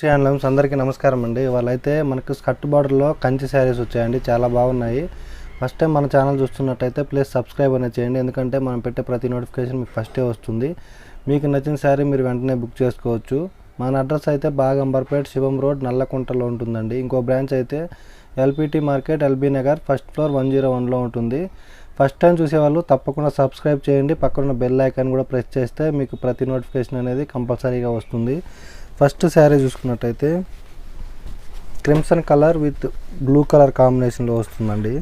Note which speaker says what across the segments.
Speaker 1: Channels అందరికీ నమస్కారం అండి. వాళ్ళైతే మనకు స్కర్ట్ బార్డర్లో కంచి శారీస్ వచ్చాయండి. చాలా బాగున్నాయి. ఫస్ట్ టైం మన ఛానల్ చూస్తున్నట్టయితే ప్లీజ్ సబ్స్క్రైబ్ అనేది చేయండి. ఎందుకంటే మనం పెట్టే ప్రతి నోటిఫికేషన్ మీకు ఫస్టే వస్తుంది. మీకు నచ్చిన శారీ మీరు వెంటనే బుక్ చేసుకోవచ్చు. మన అడ్రస్ అయితే బాగంబర్పేట్ శివం రోడ్ నల్లకుంటలో ఉంటుందండి. ఇంకో బ్రాంచ్ అయితే LPT market LB Nagar first floor one zero వన్లో ఉంటుంది. ఫస్ట్ టైం చూసేవాళ్ళు తప్పకుండా సబ్స్క్రైబ్ చేయండి. పక్కన బెల్ ఐకాన్ కూడా ప్రెస్ చేస్తే మీకు ప్రతి నోటిఫికేషన్ అనేది కంపల్సరీగా వస్తుంది. ఫస్ట్ శారీ చూసుకున్నట్టయితే crimson colour with blue colour కాంబినేషన్లో వస్తుందండి.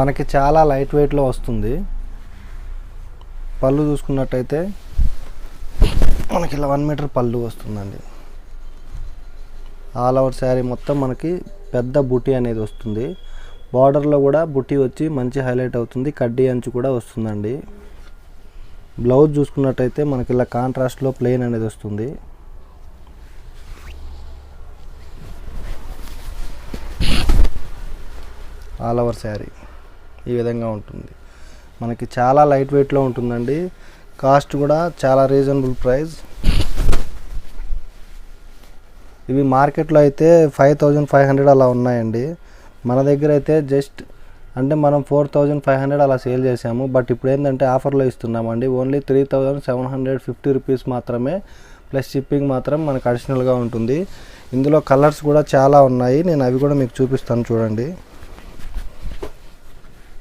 Speaker 1: మనకి చాలా లైట్ వెయిట్లో వస్తుంది. పళ్ళు చూసుకున్నట్టయితే మనకి ఇలా వన్ మీటర్ పళ్ళు వస్తుందండి. ఆల్ ఓవర్ శారీ మొత్తం మనకి పెద్ద బుటీ అనేది వస్తుంది. బార్డర్లో కూడా బుటీ వచ్చి మంచి హైలైట్ అవుతుంది. కడ్డీ అంచు కూడా వస్తుందండి. బ్లౌజ్ చూసుకున్నట్టయితే మనకి ఇలా కాంట్రాస్ట్లో ప్లెయిన్ అనేది వస్తుంది. ఆల్ ఓవర్ శారీ ఈ విధంగా ఉంటుంది. మనకి చాలా లైట్ వెయిట్లో ఉంటుందండి. కాస్ట్ కూడా చాలా రీజనబుల్ ప్రైస్. ఇవి మార్కెట్లో అయితే ఫైవ్ థౌజండ్ ఫైవ్ హండ్రెడ్ అలా ఉన్నాయండి. మన దగ్గర అయితే జస్ట్ అంటే మనం ఫోర్ థౌజండ్ ఫైవ్ హండ్రెడ్ అలా సేల్ చేసాము బట్ ఇప్పుడు ఏంటంటే ఆఫర్లో ఇస్తున్నామండి. Only three thousand seven hundred fifty rupees మాత్రమే ప్లస్ షిప్పింగ్ మాత్రం మనకు అడిషనల్గా ఉంటుంది. ఇందులో కలర్స్ కూడా చాలా ఉన్నాయి. నేను అవి కూడా మీకు చూపిస్తాను చూడండి.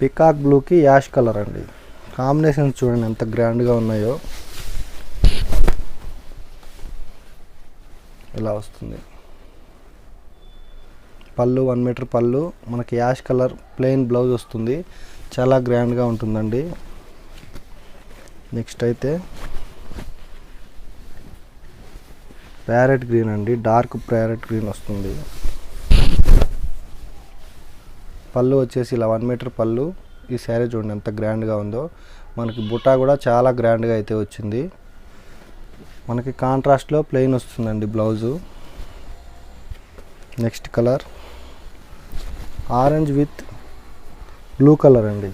Speaker 1: పికాక్ బ్లూకి యాష్ కలర్ అండి. కాంబినేషన్స్ చూడండి ఎంత గ్రాండ్గా ఉన్నాయో. ఇలా వస్తుంది? పళ్ళు వన్ మీటర్ పళ్ళు మనకి యాష్ కలర్ ప్లెయిన్ బ్లౌజ్ వస్తుంది. చాలా గ్రాండ్గా ఉంటుందండి. నెక్స్ట్ అయితే ప్యారెట్ గ్రీన్ అండి. డార్క్ ప్యారెట్ గ్రీన్ వస్తుంది. పళ్ళు వచ్చేసి ఇలా వన్ మీటర్ పళ్ళు. ఈ శారీ చూడండి ఎంత గ్రాండ్గా ఉందో. మనకి బుటా కూడా చాలా గ్రాండ్గా అయితే వచ్చింది. మనకి కాంట్రాస్ట్లో ప్లెయిన్ వస్తుందండి blouse next colour orange with blue colour అండి.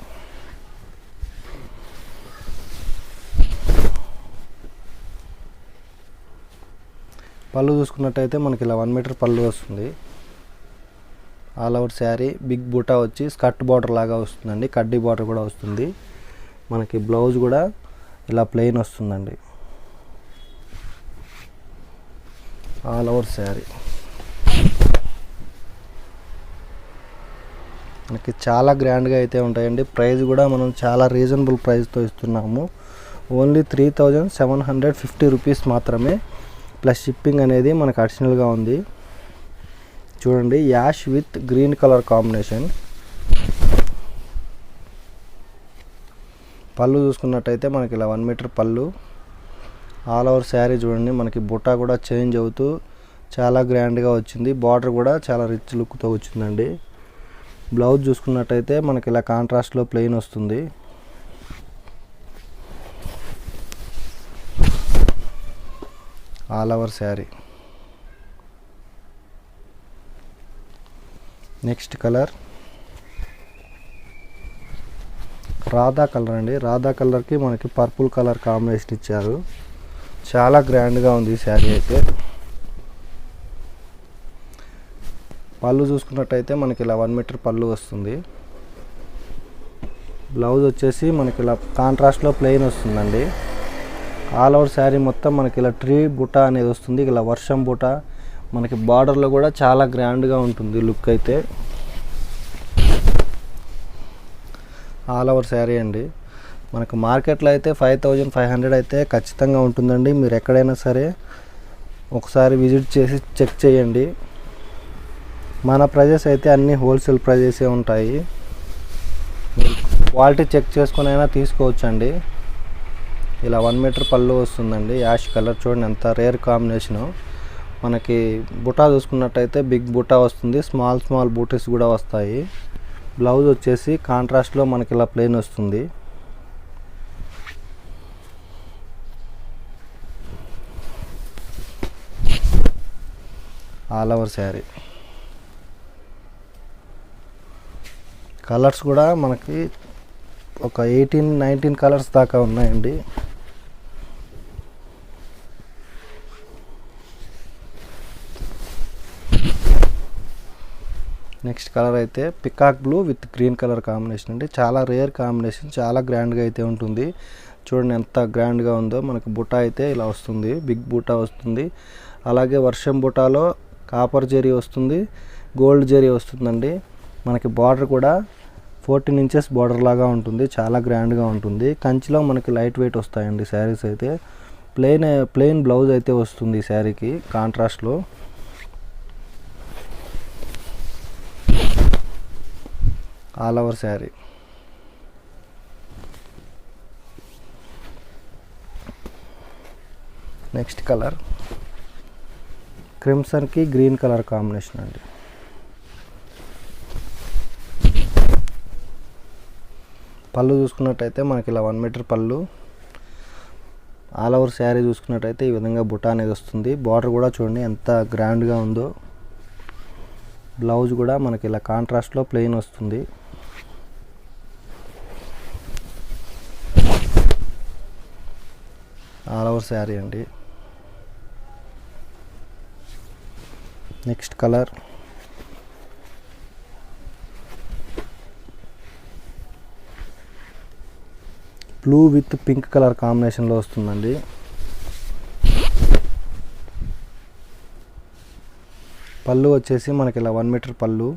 Speaker 1: పళ్ళు చూసుకున్నట్టయితే మనకి ఇలా వన్ మీటర్ పళ్ళు వస్తుంది. ఆల్ ఓవర్ శారీ బిగ్ బూటా వచ్చి స్కర్ట్ బార్డర్ లాగా వస్తుందండి. కడ్డీ బార్డర్ కూడా వస్తుంది. మనకి బ్లౌజ్ కూడా ఇలా ప్లెయిన్ వస్తుందండి. All over sari. మనకి చాలా గ్రాండ్గా అయితే ఉంటాయండి. ప్రైస్ కూడా మనం చాలా రీజనబుల్ ప్రైస్తో ఇస్తున్నాము. Only three thousand seven hundred fifty rupees మాత్రమే. ప్లస్ షిప్పింగ్ అనేది మనకు అడిషనల్గా ఉంది. చూడండి ash with green colour combination. పళ్ళు చూసుకున్నట్టయితే మనకి ఇలా వన్ మీటర్ పళ్ళు. ఆల్ ఓవర్ శారీ చూడండి మనకి బుట్టా కూడా చేంజ్ అవుతూ చాలా గ్రాండ్గా వచ్చింది. బార్డర్ కూడా చాలా రిచ్ లుక్తో వచ్చిందండి. బ్లౌజ్ చూసుకున్నట్టయితే మనకి ఇలా కాంట్రాస్ట్లో ప్లెయిన్ వస్తుంది. All over sari. Next colour. Radha colour అండి. రాధా కలర్కి మనకి పర్పుల్ కలర్ కాంబినేషన్ ఇచ్చారు. చాలా గ్రాండ్గా ఉంది ఈ శారీ అయితే. పళ్ళు చూసుకున్నట్టయితే మనకి ఇలా వన్ మీటర్ పళ్ళు వస్తుంది. బ్లౌజ్ వచ్చేసి మనకి ఇలా కాంట్రాస్ట్లో ప్లెయిన్ వస్తుందండి. ఆల్ ఓవర్ శారీ మొత్తం మనకి ఇలా ట్రీ బుట అనేది వస్తుంది. ఇలా వర్షం బుట మనకి బార్డర్లో కూడా చాలా గ్రాండ్గా ఉంటుంది లుక్ అయితే. ఆల్ ఓవర్ శారీ అండి. మనకు మార్కెట్లో అయితే ఫైవ్ థౌజండ్ ఫైవ్ హండ్రెడ్ అయితే ఖచ్చితంగా ఉంటుందండి. మీరు ఎక్కడైనా సరే ఒకసారి విజిట్ చేసి చెక్ చేయండి. మన ప్రైజెస్ అయితే అన్నీ హోల్సేల్ ప్రైజెసే ఉంటాయి. క్వాలిటీ చెక్ చేసుకుని అయినా తీసుకోవచ్చండి. ఇలా వన్ మీటర్ పళ్ళు వస్తుందండి. యాష్ కలర్ చూడండి ఎంత రేర్ కాంబినేషను. మనకి బుటా చూసుకున్నట్టయితే బిగ్ బుటా వస్తుంది. స్మాల్ స్మాల్ బూటీస్ కూడా వస్తాయి. బ్లౌజ్ వచ్చేసి కాంట్రాస్ట్లో మనకి ఇలా ప్లెయిన్ వస్తుంది. All over sari. కలర్స్ కూడా మనకి ఒక ఎయిటీన్ నైన్టీన్ కలర్స్ దాకా ఉన్నాయండి. నెక్స్ట్ కలర్ అయితే peacock blue with green colour combination అండి. చాలా రేర్ కాంబినేషన్ చాలా గ్రాండ్గా అయితే ఉంటుంది. చూడండి ఎంత గ్రాండ్గా ఉందో. మనకు బుటా అయితే ఇలా వస్తుంది. బిగ్ బుటా వస్తుంది. అలాగే వర్షం బుటాలో కాపర్ జెరీ వస్తుంది. గోల్డ్ జెరీ వస్తుందండి. మనకి బార్డర్ కూడా ఫోర్టీన్ ఇంచెస్ బార్డర్ లాగా ఉంటుంది చాలా గ్రాండ్గా ఉంటుంది. కంచిలో మనకి లైట్ వెయిట్ వస్తాయండి శారీస్ అయితే. ప్లెయిన్ ప్లెయిన్ బ్లౌజ్ అయితే వస్తుంది ఈ శారీకి కాంట్రాస్ట్లో. All over sari. Next colour. క్రిమ్సన్కి green colour combination అండి. పళ్ళు చూసుకున్నట్టయితే మనకి ఇలా వన్ మీటర్ పళ్ళు. ఆల్ ఓవర్ శారీ చూసుకున్నట్టయితే ఈ విధంగా బుట్ట అనేది వస్తుంది. బార్డర్ కూడా చూడండి ఎంత గ్రాండ్గా ఉందో. బ్లౌజ్ కూడా మనకి ఇలా కాంట్రాస్ట్లో ప్లెయిన్ వస్తుంది. ఆల్ ఓవర్ శారీ అండి. Next colour blue with pink colour కాంబినేషన్లో వస్తుందండి. పళ్ళు వచ్చేసి మనకి ఇలా వన్ మీటర్ పళ్ళు.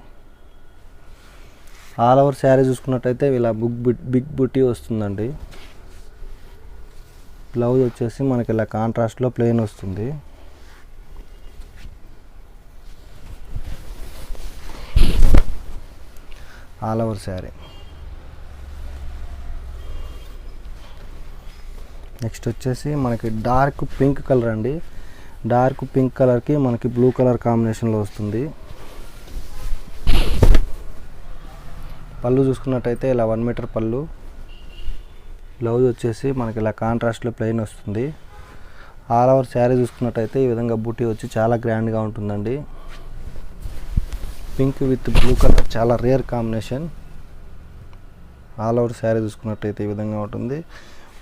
Speaker 1: ఆల్ ఓవర్ శారీ చూసుకున్నట్టయితే ఇలా బుక్ బిగ్ బుట్టి వస్తుందండి. బ్లౌజ్ వచ్చేసి మనకి ఇలా కాంట్రాస్ట్లో ప్లెయిన్ వస్తుంది. All over sari. నెక్స్ట్ వచ్చేసి మనకి డార్క్ పింక్ కలర్ అండి. డార్క్ పింక్ కలర్కి మనకి బ్లూ కలర్ కాంబినేషన్లో వస్తుంది. పళ్ళు చూసుకున్నట్టయితే ఇలా వన్ మీటర్ పళ్ళు. బ్లౌజ్ వచ్చేసి మనకి ఇలా కాంట్రాస్ట్లో ప్లెయిన్ వస్తుంది. ఆల్ ఓవర్ శారీ చూసుకున్నట్టయితే ఈ విధంగా బూటీ వచ్చి చాలా గ్రాండ్గా ఉంటుందండి. పింక్ విత్ బ్లూ కలర్ చాలా rare combination. All over sari చూసుకున్నట్టయితే ఈ విధంగా ఉంటుంది.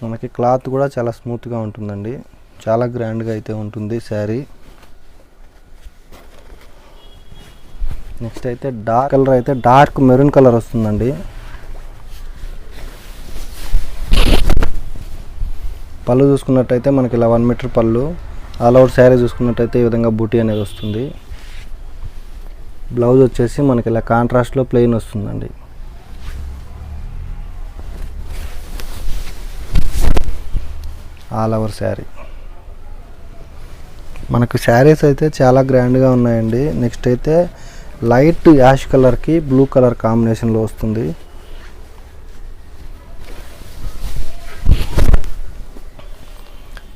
Speaker 1: మనకి క్లాత్ కూడా చాలా స్మూత్గా ఉంటుందండి. చాలా గ్రాండ్గా అయితే ఉంటుంది శారీ. నెక్స్ట్ అయితే డార్క్ కలర్ అయితే డార్క్ మెరూన్ కలర్ వస్తుందండి. పళ్ళు చూసుకున్నట్టయితే మనకి ఇలా వన్ మీటర్ పళ్ళు. ఆల్ ఓవర్ శారీ చూసుకున్నట్టయితే ఈ విధంగా బూటీ అనేది వస్తుంది. బ్లౌజ్ వచ్చేసి మనకి ఇలా కాంట్రాస్ట్లో ప్లెయిన్ వస్తుందండి. All over sari. మనకు శారీస్ అయితే చాలా గ్రాండ్గా ఉన్నాయండి. నెక్స్ట్ అయితే లైట్ యాష్ కలర్కి బ్లూ కలర్ కాంబినేషన్లో వస్తుంది.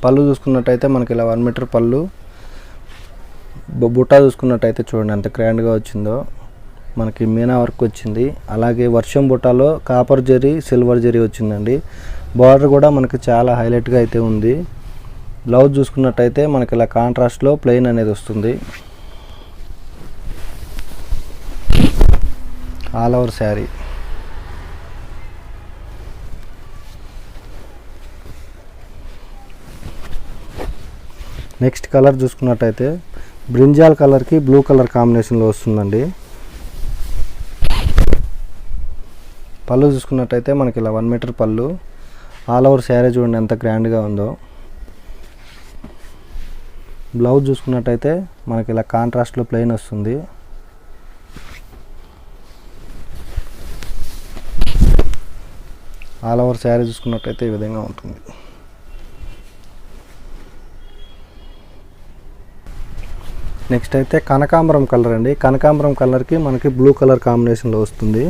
Speaker 1: పళ్ళు చూసుకున్నట్టయితే మనకి ఇలా వన్ మీటర్ పళ్ళు. బుట్టా బుట్ట చూసుకున్నట్టయితే చూడండి ఎంత గ్రాండ్గా వచ్చిందో. మనకి మీనా వర్క్ వచ్చింది. అలాగే వర్షం బుట్టాలో కాపర్ జరీ సిల్వర్ జరీ వచ్చిందండి. బార్డర్ కూడా మనకి చాలా హైలైట్గా అయితే ఉంది. బ్లౌజ్ చూసుకున్నట్టయితే మనకి ఇలా కాంట్రాస్ట్లో ప్లెయిన్ అనేది వస్తుంది. All over sari next colour చూసుకున్నట్టయితే బ్రింజాల్ కలర్కి బ్లూ కలర్ కాంబినేషన్లో వస్తుందండి. పళ్ళు చూసుకున్నట్టయితే మనకి ఇలా వన్ మీటర్ పళ్ళు. ఆల్ ఓవర్ శారీ చూడండి ఎంత గ్రాండ్గా ఉందో. బ్లౌజ్ చూసుకున్నట్టయితే మనకి ఇలా కాంట్రాస్ట్లో ప్లెయిన్ వస్తుంది. ఆల్ ఓవర్ శారీ చూసుకున్నట్టయితే ఈ విధంగా ఉంటుంది. నెక్స్ట్ అయితే కనకాంబరం కలర్ అండి. కనకాంబరం కలర్కి మనకి బ్లూ కలర్ కాంబినేషన్లో వస్తుంది.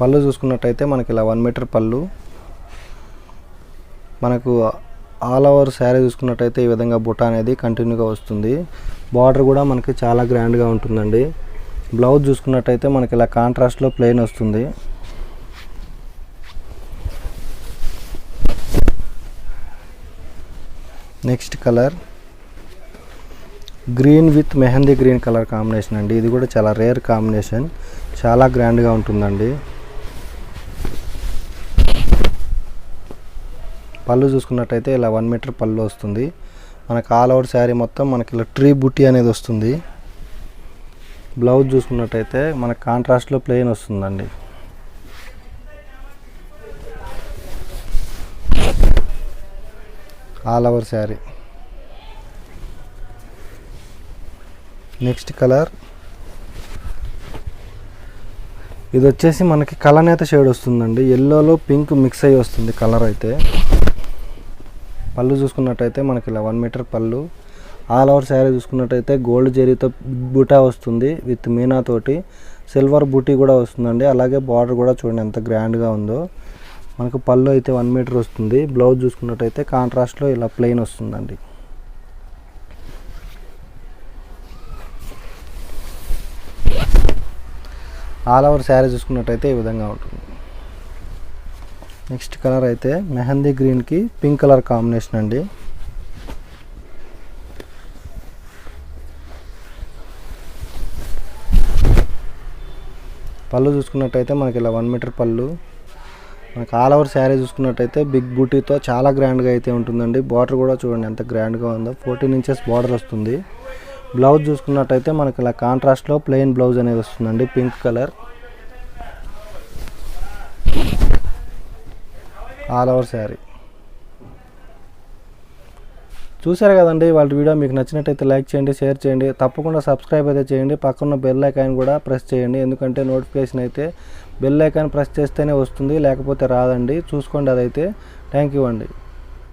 Speaker 1: పళ్ళు చూసుకున్నట్టయితే మనకి ఇలా వన్ మీటర్ పళ్ళు. మనకు ఆల్ ఓవర్ శారీ చూసుకున్నట్టయితే ఈ విధంగా బుట్ట అనేది కంటిన్యూగా వస్తుంది. బార్డర్ కూడా మనకి చాలా గ్రాండ్గా ఉంటుందండి. బ్లౌజ్ చూసుకున్నట్టయితే మనకి ఇలా కాంట్రాస్ట్లో ప్లెయిన్ వస్తుంది. Next colour green with mehndi green colour combination అండి. ఇది కూడా చాలా రేర్ కాంబినేషన్ చాలా గ్రాండ్గా ఉంటుందండి. పళ్ళు చూసుకున్నట్టయితే ఇలా వన్ మీటర్ పళ్ళు వస్తుంది. మనకు ఆల్ ఓవర్ శారీ మొత్తం మనకి ఇలా ట్రీ బుట్టి అనేది వస్తుంది. బ్లౌజ్ చూసుకున్నట్టయితే మన కాంట్రాస్ట్లో ప్లెయిన్ వస్తుందండి. All over sari next colour ఇది వచ్చేసి మనకి కలనేత షేడ్ వస్తుందండి. ఎల్లోలో పింక్ మిక్స్ అయ్యి వస్తుంది కలర్ అయితే. పళ్ళు చూసుకున్నట్టయితే మనకి ఇలా వన్ మీటర్ పళ్ళు. ఆల్ ఓవర్ శారీ చూసుకున్నట్టయితే గోల్డ్ జరీతో బుటా వస్తుంది విత్ మీనా తోటి. సిల్వర్ బూటీ కూడా వస్తుందండి. అలాగే బార్డర్ కూడా చూడండి ఎంత గ్రాండ్గా ఉందో. మనకు పళ్ళు అయితే వన్ మీటర్ వస్తుంది. బ్లౌజ్ చూసుకున్నట్టయితే కాంట్రాస్ట్లో ఇలా ప్లెయిన్ వస్తుందండి. ఆల్ ఓవర్ శారీ చూసుకున్నట్టయితే ఈ విధంగా ఉంటుంది. నెక్స్ట్ కలర్ అయితే మెహందీ గ్రీన్కి పింక్ కలర్ కాంబినేషన్ అండి. పళ్ళు చూసుకున్నట్టయితే మనకి ఇలా వన్ మీటర్ పళ్ళు. మనకి ఆల్ ఓవర్ శారీ చూసుకున్నట్టయితే బిగ్ బూటీతో చాలా గ్రాండ్గా అయితే ఉంటుందండి. బార్డర్ కూడా చూడండి ఎంత గ్రాండ్గా ఉందో. ఫోర్టీన్ ఇంచెస్ బార్డర్ వస్తుంది. బ్లౌజ్ చూసుకున్నట్టయితే మనకి ఇలా కాంట్రాస్ట్లో ప్లెయిన్ బ్లౌజ్ అనేది వస్తుందండి. Pink colour. All over sari. చూసారు కదండి వాళ్ళ వీడియో మీకు నచ్చినట్టయితే లైక్ చేయండి షేర్ చేయండి తప్పకుండా సబ్స్క్రైబ్ అయితే చేయండి పక్కన బెల్ ఐకాన్ కూడా ప్రెస్ చేయండి ఎందుకంటే నోటిఫికేషన్ అయితే బెల్ ఐకాన్ ప్రెస్ చేస్తేనే వస్తుంది లేకపోతే రాదండి చూసుకోండి అదైతే. థ్యాంక్ యూ అండి.